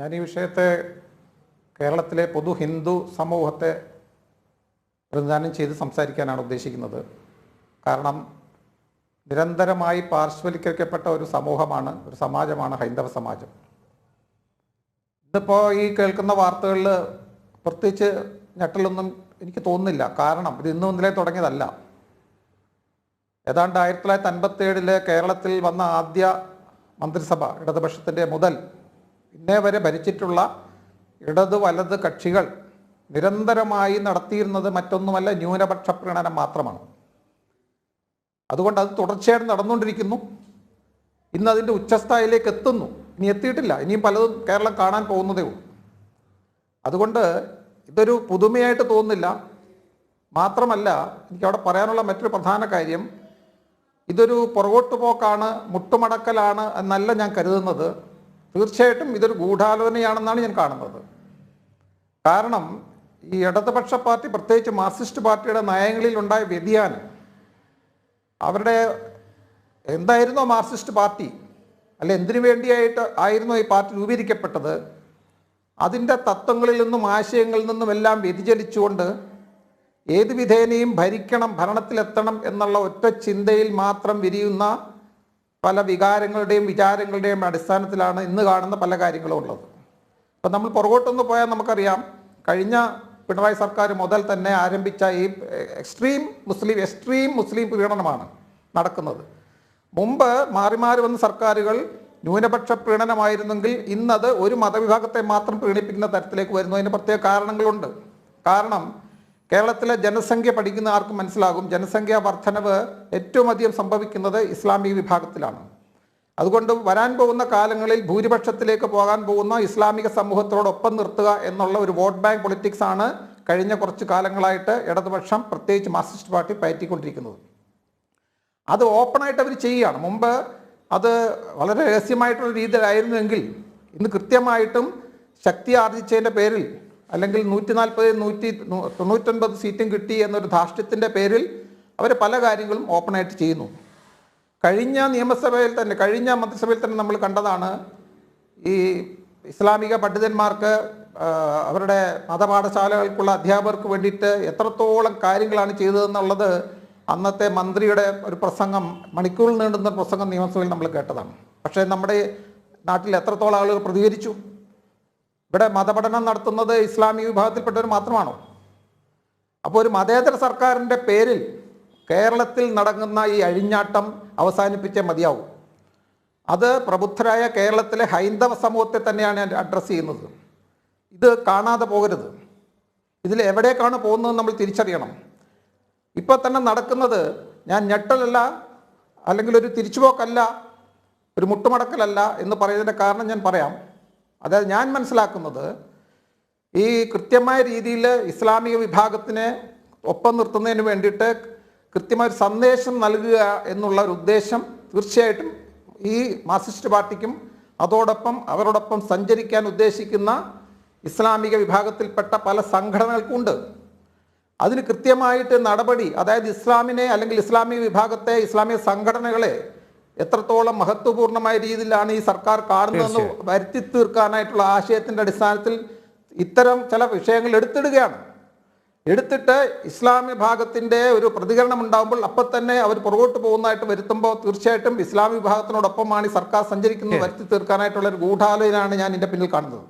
ഞാൻ ഈ വിഷയത്തെ കേരളത്തിലെ പൊതു ഹിന്ദു സമൂഹത്തെ പ്രതിദാനം ചെയ്ത് സംസാരിക്കാനാണ് ഉദ്ദേശിക്കുന്നത്. കാരണം നിരന്തരമായി പാർശ്വവൽക്കരിക്കപ്പെട്ട ഒരു സമൂഹമാണ് ഒരു സമാജമാണ് ഹൈന്ദവ സമാജം. ഇന്നിപ്പോൾ ഈ കേൾക്കുന്ന വാർത്തകളിൽ പ്രത്യേകിച്ച് ഞെട്ടലൊന്നും എനിക്ക് തോന്നുന്നില്ല. കാരണം ഇത് ഇന്നും ഇന്നലെ തുടങ്ങിയതല്ല. ഏതാണ്ട് ആയിരത്തി തൊള്ളായിരത്തി അൻപത്തി ഏഴിൽ കേരളത്തിൽ വന്ന ആദ്യ മന്ത്രിസഭ ഇടതുപക്ഷത്തിന്റെ മുതൽ ഇന്നേ വരെ ഭരിച്ചിട്ടുള്ള ഇടത് വലത് കക്ഷികൾ നിരന്തരമായി നടത്തിയിരുന്നത് മറ്റൊന്നുമല്ല ന്യൂനപക്ഷ പ്രീണനം മാത്രമാണ്. അതുകൊണ്ട് അത് തുടർച്ചയായിട്ട് നടന്നുകൊണ്ടിരിക്കുന്നു. ഇന്ന് അതിന്റെ ഉച്ചസ്ഥായിലേക്ക് എത്തുന്നു. ഇനി എത്തിയിട്ടില്ല. ഇനിയും പലതും കേരളം കാണാൻ പോകുന്നതേ ഉള്ളൂ. അതുകൊണ്ട് ഇതൊരു പുതുമയായിട്ട് തോന്നുന്നില്ല. മാത്രമല്ല എനിക്കവിടെ പറയാനുള്ള മറ്റൊരു പ്രധാന കാര്യം ഇതൊരു പുറകോട്ട് പോക്കാണ് മുട്ടുമടക്കലാണ് എന്നല്ല ഞാൻ കരുതുന്നത്. തീർച്ചയായിട്ടും ഇതൊരു ഗൂഢാലോചനയാണെന്നാണ് ഞാൻ കാണുന്നത്. കാരണം ഈ ഇടതുപക്ഷ പാർട്ടി പ്രത്യേകിച്ച് മാർക്സിസ്റ്റ് പാർട്ടിയുടെ നയങ്ങളിൽ ഉണ്ടായ വ്യതിയാനം അവരുടെ എന്തായിരുന്നോ മാർക്സിസ്റ്റ് പാർട്ടി അല്ല എന്തിനു വേണ്ടിയായിട്ട് ആയിരുന്നു ഈ പാർട്ടി രൂപീകരിക്കപ്പെട്ടത് അതിന്റെ തത്വങ്ങളിൽ നിന്നും ആശയങ്ങളിൽ നിന്നും എല്ലാം വ്യതിചലിച്ചുകൊണ്ട് ഏത് വിധേനയും ഭരിക്കണം ഭരണത്തിലെത്തണം എന്നുള്ള ഒറ്റ ചിന്തയിൽ മാത്രം വിരിയുന്ന പല വികാരങ്ങളുടെയും വിചാരങ്ങളുടെയും അടിസ്ഥാനത്തിലാണ് ഇന്ന് കാണുന്ന പല കാര്യങ്ങളും ഉള്ളത്. ഇപ്പം നമ്മൾ പുറകോട്ടൊന്ന് പോയാൽ നമുക്കറിയാം കഴിഞ്ഞ പിണറായി സർക്കാർ മുതൽ തന്നെ ആരംഭിച്ച ഈ എക്സ്ട്രീം മുസ്ലിം എക്സ്ട്രീം മുസ്ലിം പീഡനമാണ് നടക്കുന്നത്. മുമ്പ് മാറി മാറി വന്ന സർക്കാരുകൾ ന്യൂനപക്ഷ പ്രീണനമായിരുന്നെങ്കിൽ ഇന്നത് ഒരു മതവിഭാഗത്തെ മാത്രം പ്രീണിപ്പിക്കുന്ന തരത്തിലേക്ക് വരുന്നു. അതിന് പ്രത്യേക കാരണങ്ങളുണ്ട്. കാരണം കേരളത്തിലെ ജനസംഖ്യ പഠിക്കുന്ന ആർക്കും മനസ്സിലാകും. ജനസംഖ്യാ വർധനവ് ഏറ്റവും അധികം സംഭവിക്കുന്നത് ഇസ്ലാമിക വിഭാഗത്തിലാണ്. അതുകൊണ്ട് വരാൻ പോകുന്ന കാലങ്ങളിൽ ഭൂരിപക്ഷത്തിലേക്ക് പോകാൻ പോകുന്ന ഇസ്ലാമിക സമൂഹത്തോടൊപ്പം നിർത്തുക എന്നുള്ള ഒരു വോട്ട് ബാങ്ക് പൊളിറ്റിക്സ് ആണ് കഴിഞ്ഞ കുറച്ച് കാലങ്ങളായിട്ട് ഇടതുപക്ഷം പ്രത്യേകിച്ച് മാർക്സിസ്റ്റ് പാർട്ടി പയറ്റിക്കൊണ്ടിരിക്കുന്നത്. അത് ഓപ്പണായിട്ട് അവർ ചെയ്യുകയാണ്. മുമ്പ് അത് വളരെ രഹസ്യമായിട്ടുള്ള രീതിയിലായിരുന്നുവെങ്കിൽ ഇന്ന് കൃത്യമായിട്ടും ശക്തി ആർജിച്ചതിന്റെ പേരിൽ അല്ലെങ്കിൽ നൂറ്റി നാൽപ്പത് നൂറ്റി തൊണ്ണൂറ്റൊൻപത് സീറ്റും കിട്ടി എന്നൊരു ധാർഷ്ട്യത്തിന്റെ പേരിൽ അവർ പല കാര്യങ്ങളും ഓപ്പണായിട്ട് ചെയ്യുന്നു. കഴിഞ്ഞ നിയമസഭയിൽ തന്നെ കഴിഞ്ഞ മന്ത്രിസഭയിൽ തന്നെ നമ്മൾ കണ്ടതാണ് ഈ ഇസ്ലാമിക പണ്ഡിതന്മാർക്ക് അവരുടെ മതപാഠശാലകൾക്കുള്ള അധ്യാപകർക്ക് വേണ്ടിയിട്ട് എത്രത്തോളം കാര്യങ്ങളാണ് ചെയ്തതെന്നുള്ളത് അന്നത്തെ മന്ത്രിയുടെ ഒരു പ്രസംഗം മണിക്കൂറിൽ നീണ്ടുന്ന പ്രസംഗം നിയമസഭയിൽ നമ്മൾ കേട്ടതാണ്. പക്ഷേ നമ്മുടെ നാട്ടിൽ എത്രത്തോളം ആളുകൾ പ്രതികരിച്ചു? ഇവിടെ മതപഠനം നടത്തുന്നത് ഇസ്ലാമിക വിഭാഗത്തിൽപ്പെട്ടവർ മാത്രമാണോ? അപ്പോൾ ഒരു മതേതര സർക്കാരിന്റെ പേരിൽ കേരളത്തിൽ നടങ്ങുന്ന ഈ അഴിഞ്ഞാട്ടം അവസാനിപ്പിച്ചേ മതിയാവും. അത് പ്രബുദ്ധരായ കേരളത്തിലെ ഹൈന്ദവ സമൂഹത്തെ തന്നെയാണ് അഡ്രസ്സ് ചെയ്യുന്നത്. ഇത് കാണാതെ പോകരുത്. ഇതിൽ എവിടേക്കാണ് പോകുന്നത് നമ്മൾ തിരിച്ചറിയണം. ഇപ്പോൾ തന്നെ നടക്കുന്നത് ഞാൻ ഞെട്ടലല്ല അല്ലെങ്കിൽ ഒരു തിരിച്ചുപോക്കല്ല ഒരു മുട്ടുമടക്കലല്ല എന്ന് പറയുന്നതിന്റെ കാരണം ഞാൻ പറയാം. അതായത് ഞാൻ മനസ്സിലാക്കുന്നത് ഈ കൃത്യമായ രീതിയിൽ ഇസ്ലാമിക വിഭാഗത്തിനെ ഒപ്പം നിർത്തുന്നതിന് വേണ്ടിയിട്ട് കൃത്യമായ ഒരു സന്ദേശം നൽകുക എന്നുള്ള ഒരു ഉദ്ദേശം തീർച്ചയായിട്ടും ഈ മാർക്സിസ്റ്റ് പാർട്ടിക്കും അതോടൊപ്പം അവരോടൊപ്പം സഞ്ചരിക്കാൻ ഉദ്ദേശിക്കുന്ന ഇസ്ലാമിക വിഭാഗത്തിൽപ്പെട്ട പല സംഘടനകൾക്കുണ്ട്. അതിന് കൃത്യമായിട്ട് നടപടി അതായത് ഇസ്ലാമിനെ അല്ലെങ്കിൽ ഇസ്ലാമിക വിഭാഗത്തെ ഇസ്ലാമിക സംഘടനകളെ എത്രത്തോളം മഹത്വപൂർണമായ രീതിയിലാണ് ഈ സർക്കാർ കാണുന്നതെന്ന് വരുത്തി തീർക്കാനായിട്ടുള്ള ആശയത്തിന്റെ അടിസ്ഥാനത്തിൽ ഇത്തരം ചില വിഷയങ്ങൾ എടുത്തിടുകയാണ്. എടുത്തിട്ട് ഇസ്ലാമിക ഭാഗത്തിന്റെ ഒരു പ്രതികരണം ഉണ്ടാകുമ്പോൾ അപ്പോൾ തന്നെ അവർ പുറകോട്ട് പോകുന്നതായിട്ട് വരുത്തുമ്പോൾ തീർച്ചയായിട്ടും ഇസ്ലാമിക വിഭാഗത്തിനോടൊപ്പമാണ് ഈ സർക്കാർ സഞ്ചരിക്കുന്നത് വരുത്തി തീർക്കാനായിട്ടുള്ള ഒരു ഗൂഢാലോചനയാണ് ഞാൻ ഇതിന്റെ പിന്നിൽ കാണുന്നത്.